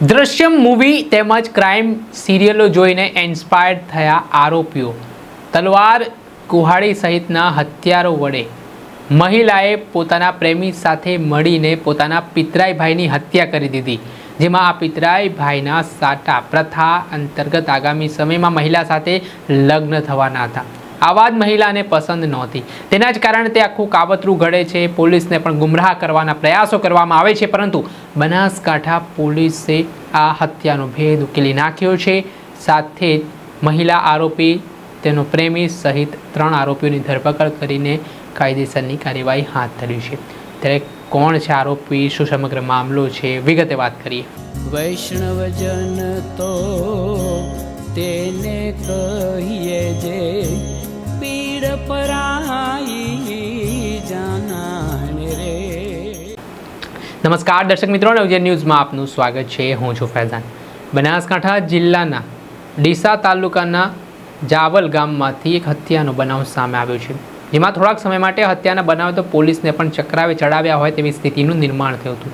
Drishyam movie તેમજ crime સિરિયલો જોઈને ઇન્સ્પાયર્ડ થયા આરોપીઓ. તલવાર, કુહાડી સહિતના હથિયારો વડે. મહિલાએ પોતાના પ્રેમી સાથે મળીને પોતાના પિતરાઈ ભાઈની હત્યા કરી દીધી, જેમાં આ પિતરાઈ ભાઈના સાટા પ્રથા અંતર્ગત આગામી સમયમાં મહિલા સાથે લગ્ન થવાના હતા. આવા જ મહિલાને પસંદ નહોતી. તેના જ કારણે તે આખું કાવતરું ઘડે છે. પોલીસને પણ ગુમરાહ કરવાના પ્રયાસો કરવામાં આવે છે, પરંતુ બનાસકાંઠા પોલીસે આ હત્યાનો ભેદ ઉકેલી નાખ્યો છે. સાથે જ મહિલા આરોપી, તેનો પ્રેમી સહિત ત્રણ આરોપીઓની ધરપકડ કરીને કાયદેસરની કાર્યવાહી હાથ ધરી છે. ત્યારે કોણ છે આરોપી? શું સમગ્ર મામલો છે? વિગતે વાત કરીએ. વૈષ્ણવજન તો તેને કહીએ જે પીડ નમસ્કાર, દર્શક મિત્રો નવજે ન્યૂઝમાં આપનું સ્વાગત છે. હું છું ફૈઝાન. બનાસકાંઠા જિલ્લાના ડીસા તાલુકાના જાવલ ગામમાંથી એક હત્યાનો બનાવ સામે આવ્યો છે. જેમાં થોડાક સમય માટે હત્યાના બનાવ તો પોલીસને પણ ચક્રાવે ચડાવ્યા હોય તેવી સ્થિતિનું નિર્માણ થયું હતું.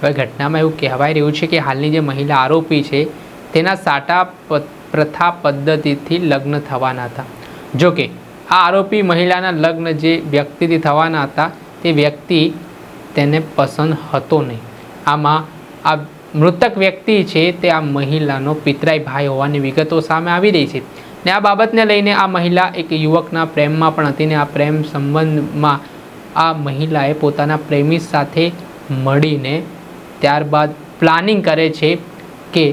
હવે ઘટનામાં એવું કહેવાય રહ્યું છે કે હાલની જે મહિલા આરોપી છે, તેના સાટા પ્રથા પદ્ધતિથી લગ્ન થવાના હતા. જોકે આ આરોપી મહિલાના લગ્ન જે વ્યક્તિથી થવાના હતા, તે વ્યક્તિ તેને પસંદ હતો નહીં. આમાં આ મૃતક વ્યક્તિ છે તે આ મહિલાનો પિતરાઈ ભાઈ હોવાની વિગતો સામે આવી રહી છે ને આ બાબતને લઈને આ મહિલા એક યુવકના પ્રેમમાં પણ હતી ને આ પ્રેમ સંબંધમાં આ મહિલાએ પોતાના પ્રેમી સાથે મળીને ત્યારબાદ પ્લાનિંગ કરે છે કે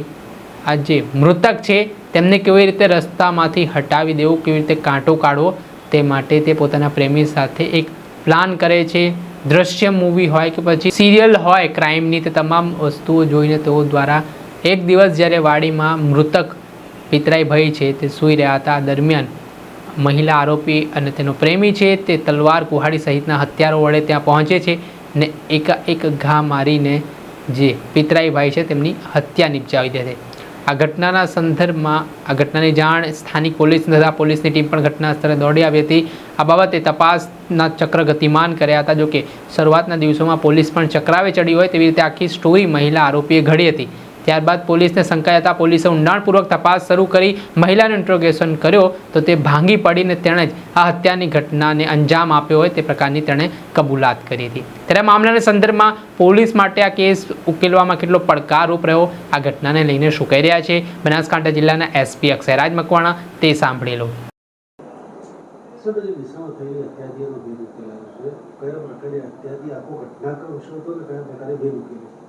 આ જે મૃતક છે તેમને કેવી રીતે રસ્તામાંથી હટાવી દેવું, કેવી રીતે કાંટો કાઢવો, તે માટે તે પોતાના પ્રેમી સાથે એક પ્લાન કરે છે. દ્રશ્ય મૂવી હોય કે પછી સિરિયલ હોય ક્રાઇમની તે તમામ વસ્તુઓ જોઈને તેઓ દ્વારા એક દિવસ જ્યારે વાડીમાં મૃતક પિતરાઈ ભાઈ છે, તે સૂઈ રહ્યા હતા. દરમિયાન મહિલા આરોપી અને તેનો પ્રેમી છે, તે તલવાર કુહાડી સહિતના હથિયારો વડે ત્યાં પહોંચે છે ને એકાએક ઘા મારીને જે પિતરાઈ ભાઈ છે, તેમની હત્યા નિપજાવી દે છે. આ ઘટનાના સંદર્ભમાં, આ ઘટનાની જાણ સ્થાનિક પોલીસ તથા પોલીસની ટીમ પણ ઘટના સ્થળે દોડી આવી હતી. આ બાબતે તપાસના ચક્ર ગતિમાન કર્યા હતા, જોકે શરૂઆતના દિવસોમાં પોલીસ પણ ચક્રાવે ચડી હોય તેવી રીતે આખી સ્ટોરી મહિલા આરોપીએ ઘડી હતી. ત્યારબાદ પોલીસને શંકાયા હતા. પોલીસે ઊંડાણપૂર્વક તપાસ શરૂ કરી, મહિલાનું ઇન્ટ્રોગેશન કર્યો તો તે ભાંગી પડીને તેણે જ આ હત્યાની ઘટનાને અંજામ આપ્યો હોય તે પ્રકારની તેણે કબૂલાત કરી હતી. ત્યારે મામલાના સંદર્ભમાં પોલીસ માટે આ કેસ ઉકેલવામાં કેટલો પડકારરૂપ રહ્યો, આ ઘટનાને લઈને શું કહી રહ્યા છે? બનાસકાંઠા જિલ્લાના એસપી અક્ષયરાજ મકવાણા, તે સાંભળી લો કયા પ્રકારે અત્યારથી આખો ઘટનાક્રમ શું હતો અને કયા પ્રકારે ભેદ ઉકેલ્યો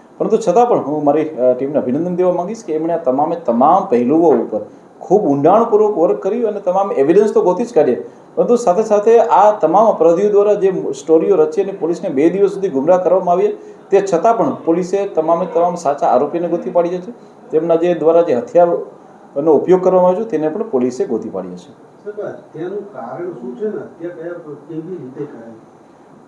પરંતુ છતાં પણ હું મારી ટીમને અભિનંદન દેવા માંગીશ કે એમણે આ તમામે તમામ પહેલુઓ ઉપર ખૂબ ઊંડાણપૂર્વક વર્ક કર્યું અને તમામ એવિડન્સ તો ગોતી જ કાઢીએ પરંતુ સાથે સાથે આ તમામ અપરાધીઓ દ્વારા જે સ્ટોરીઓ રચી અને પોલીસને બે દિવસ સુધી ગુમરાહ કરવામાં આવી તે છતાં પણ પોલીસે તમામે તમામ સાચા આરોપીને ગોતી પાડ્યા છે. તેમના જે દ્વારા જે હથિયારનો ઉપયોગ કરવામાં આવ્યો છે, તેને પણ પોલીસે ગોતી પાડ્યા છે.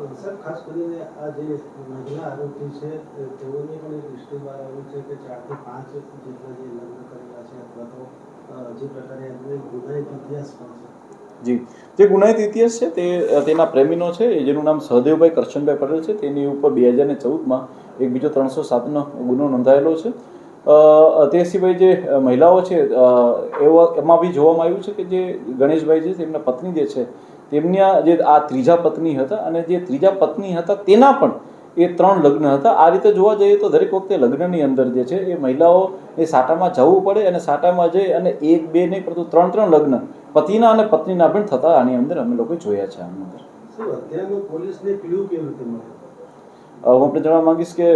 સર, ખાસ કરીને આ જે મહિલા આરોપી છે તેઓની પણ એક હિસ્ટ્રી બહાર આવી છે કે ચારથી પાંચ જેટલા જે લગ્ન કરેલા છે અથવા તો જે પ્રકારે એમને ગુનાહિત ઇતિહાસ પણ છે. જી. જે ગુનાહિત ઇતિહાસ છે તે તેના પ્રેમીનો છે જેનું નામ સહદેવભાઈ કરશનભાઈ પટેલ છે. તેની ઉપર બે હજાર ને ચૌદમાં એક બીજો ત્રણસો સાતનો ગુનો નોંધાયેલો છે. તે સિવાય જે મહિલાઓ છે એવા, એમાં બી જોવામાં આવ્યું છે કે જે ગણેશભાઈ છે, તેમના પત્ની જે છે તેમના જે આ ત્રીજા પત્ની હતા અને જે ત્રીજા પત્ની હતા તેના પણ એ ત્રણ લગ્ન હતા. આ રીતે જોવા જઈએ તો દરેક વખતે લગ્નની અંદર જે છે એ મહિલાઓ એ સાટામાં જવું પડે અને સાટામાં જઈ અને એક બે નહીં પરંતુ ત્રણ ત્રણ લગ્ન પતિના અને પત્નીના પણ થતા આની અંદર અમે લોકો જોયા છે આની અંદર. પોલીસને ક્લ્યુ કેવી રીતે મળે હું આપણે જણાવવા માંગીશ કે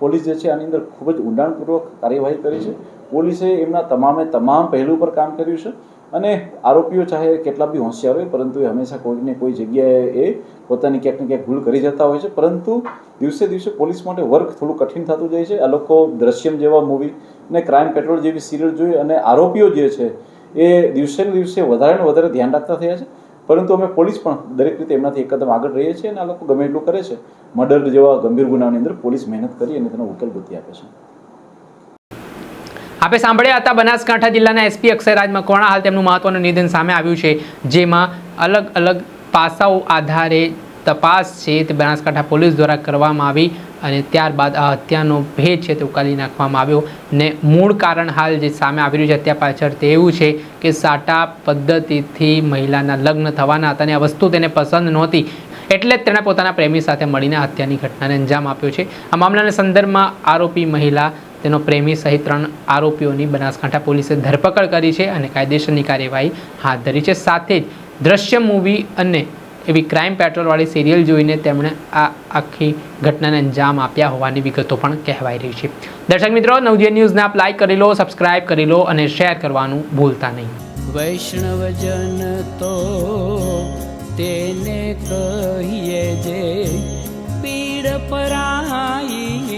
પોલીસ જે છે આની અંદર ખૂબ જ ઊંડાણપૂર્વક કાર્યવાહી કરી છે. પોલીસે એમના તમામે તમામ પહેલું પર કામ કર્યું છે. અને આરોપીઓ ચાહે કેટલા બી હોશિયાર હોય, પરંતુ એ હંમેશા કોઈને કોઈ જગ્યાએ એ પોતાની ક્યાંક ને ક્યાંક ભૂલ કરી જતા હોય છે. પરંતુ દિવસે દિવસે પોલીસ માટે વર્ક થોડું કઠિન થતું જાય છે. આ લોકો દ્રશ્યમ જેવા મૂવી ને ક્રાઇમ પેટ્રોલ જેવી સિરિયલ જોઈ અને આરોપીઓ જે છે, એ દિવસે ને દિવસે વધારે ને વધારે ધ્યાન રાખતા થયા છે. પરંતુ અમે પોલીસ પણ દરેક રીતે એમનાથી એકદમ આગળ રહીએ છીએ અને આ લોકો ગમે એટલું કરે છે. મર્ડર જેવા ગંભીર ગુનાની અંદર પોલીસ મહેનત કરી અને તેનો ઉકેલ ગોતી આપે છે. આપે સાંભળ્યા હતા બનાસકાંઠા જિલ્લાના એસપી અક્ષયરાજ મકવાણા હાલ તેમનું મહત્વનું નિવેદન સામે આવ્યું છે, જેમાં અલગ અલગ પાસાઓ આધારે તપાસ છે તે બનાસકાંઠા પોલીસ દ્વારા કરવામાં આવી અને ત્યારબાદ આ હત્યાનો ભેદ છે તે ઉકાળી નાખવામાં આવ્યો ને મૂળ કારણ હાલ જે સામે આવી રહ્યું છે હત્યા પાછળ તે એવું છે કે સાટા પદ્ધતિથી મહિલાના લગ્ન થવાના હતા અને આ વસ્તુ તેને પસંદ નહોતી એટલે જ તેણે પોતાના પ્રેમી સાથે મળીને હત્યાની ઘટનાને અંજામ આપ્યો છે. આ મામલાના સંદર્ભમાં આરોપી મહિલા તેનો પ્રેમી સહિત ત્રણ આરોપીઓની બનાસકાંઠા પોલીસે ધરપકડ કરી છે અને કાયદેસરની કાર્યવાહી હાથ ધરી છે. સાથે જ દ્રશ્ય મૂવી અને એવી ક્રાઇમ પેટ્રોલવાળી સિરિયલ જોઈને તેમણે આ આખી ઘટનાને અંજામ આપ્યા હોવાની વિગતો પણ કહેવાઈ રહી છે. દર્શક મિત્રો, નવજીવન ન્યૂઝને આપ લાઇક કરી લો, સબસ્ક્રાઇબ કરી લો અને શેર કરવાનું ભૂલતા નહીં. વૈષ્ણવજન તો તેને કહીએ જે પીડ પરાઈ